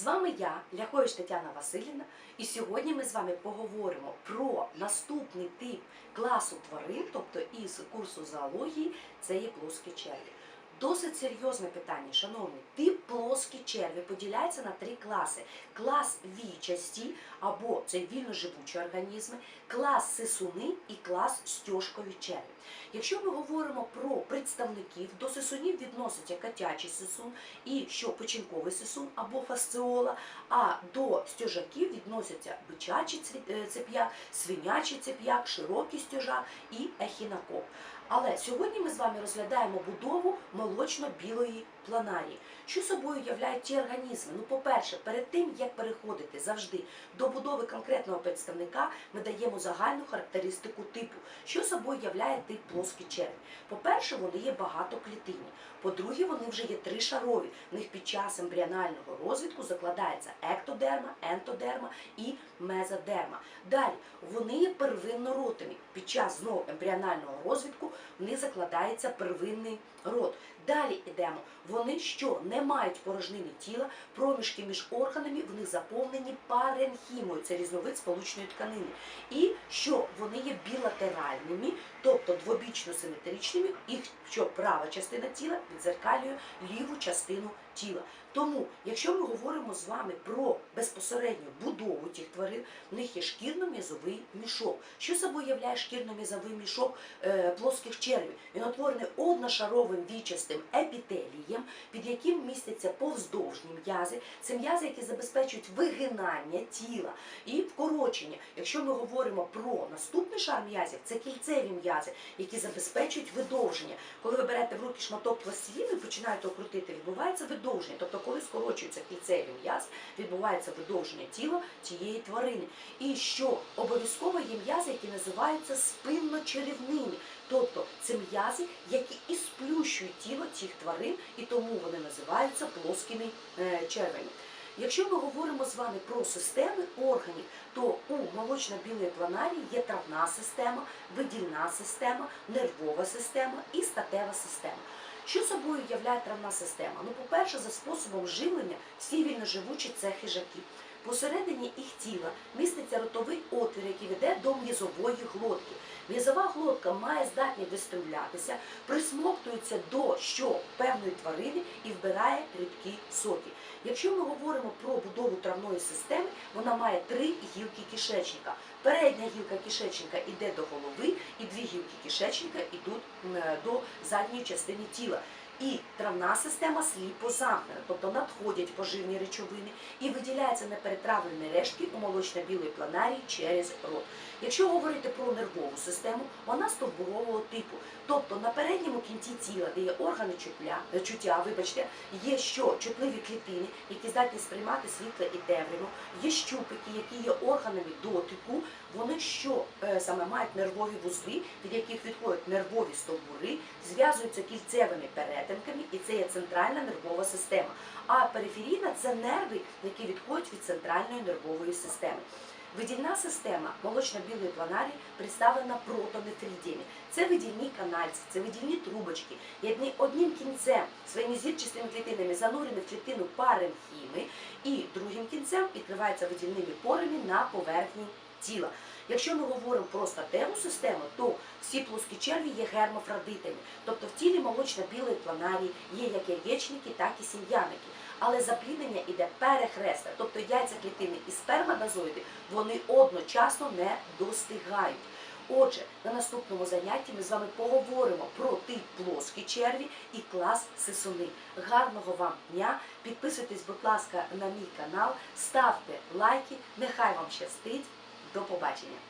З вами я, Ляхович Тетяна Васильівна, і сьогодні ми з вами поговоримо про наступний тип класу тварин, тобто із курсу зоології, це є плоскі черві. Досить серйозне питання, шановні. Тип плоскі черві поділяється на три класи: клас вічасті, або це вільноживучі організми, клас сисуни і клас стяжкові черві. Якщо ми говоримо про представників, до сисунів відноситься котячий сисун і що печінковий сисун або фасціола, а до стяжаків відносяться бичачий цві- е, цеп'як, свинячий цеп'як, широкий стяжак і ехінокоп. Але сьогодні ми з вами розглядаємо будову молочно-білої планарії. Що собою являють ті організми? Ну, по-перше, перед тим як переходити завжди до будови конкретного представника, ми даємо загальну характеристику типу, що собою являє тип плоскі черві. По-перше, вони є багатоклітинні. По-друге, вони вже є тришарові. В них під час ембріонального розвитку закладається ектодерма, ентодерма і мезодерма. Далі вони є первинноротими. Під час знову ембріонального розвитку в них закладається первинний рот. Далі йдемо. Вони що не мають порожнини тіла, проміжки між органами в них заповнені паренхімою, це різновид сполучної тканини. І що вони є білатеральними, тобто двобічно симетричними, їх що права частина тіла відзеркалює ліву частину тіла. Тому, якщо ми говоримо з вами про безпосередню будову тих тварин, в них є шкірно-м'язовий мішок. Що собою являє шкірно-м'язовий мішок е, плоских червів? Він утворений одношаровим вічастим епітелієм, під яким містяться повздовжні м'язи. Це м'язи, які забезпечують вигинання тіла і вкорочення. Якщо ми говоримо про наступний шар м'язів, це кільцеві м'язи, які забезпечують видовження. Коли ви берете в руки шматок пластиліну і починаєте окрутити, відбувається видовження. Тобто, коли скорочується кільцеві м'яз, відбувається видовження тіла цієї тварини. І що обов'язково є м'язи, які називаються спинно-черевними. Тобто це м'язи, які і сплющують тіло цих тварин, і тому вони називаються плоскими е, червями. Якщо ми говоримо з вами про системи органів, то у молочно-білої планарії є травна система, видільна система, нервова система і статева система. Що собою являє травна система? Ну, по-перше, за способом живлення всі вільноживучі це хижаки. Посередині їх тіла міститься ротовий який веде до м'язової глотки. М'язова глотка має здатність вистрілятися, присмоктується до що певної тварини і вбирає рідкі соки. Якщо ми говоримо про будову травної системи, вона має три гілки кишечника. Передня гілка кишечника йде до голови, і дві гілки кишечника йдуть до задньої частини тіла. І травна система сліпозамкнена, тобто надходять поживні речовини і виділяються неперетравлені рештки у молочно-білої планарії через рот. Якщо говорити про нервову систему, вона стовбурового типу. Тобто на передньому кінці тіла, де є органи чутля, е, чуття, вибачте, є що чутливі клітини, які здатні сприймати світло і темряву, є щупики, які є органами дотику. Вони що е, саме мають нервові вузли, від яких відходять нервові стовбури, зв'язуються кільцевими перетинками, і це є центральна нервова система. А периферійна це нерви, які відходять від центральної нервової системи. Видільна система молочно-білої планарії представлена протонефридіями. Це видільні канальці, це видільні трубочки. І одним кінцем своїми зірчастими клітинами занурені в клітину паренхіми, і другим кінцем відкриваються видільними порами на поверхні тіла. Якщо ми говоримо про статеву систему, то всі плоскі черві є гермафродитами. Тобто в тілі молочно-білої планарії є як яєчники, так і сім'яники. Але запліднення іде перехресте, тобто яйця клітини і сперматозоїди вони одночасно не достигають. Отже, на наступному занятті ми з вами поговоримо про тип плоскі черві і клас сисуни. Гарного вам дня! Підписуйтесь, будь ласка, на мій канал, ставте лайки. Нехай вам щастить. До побачення!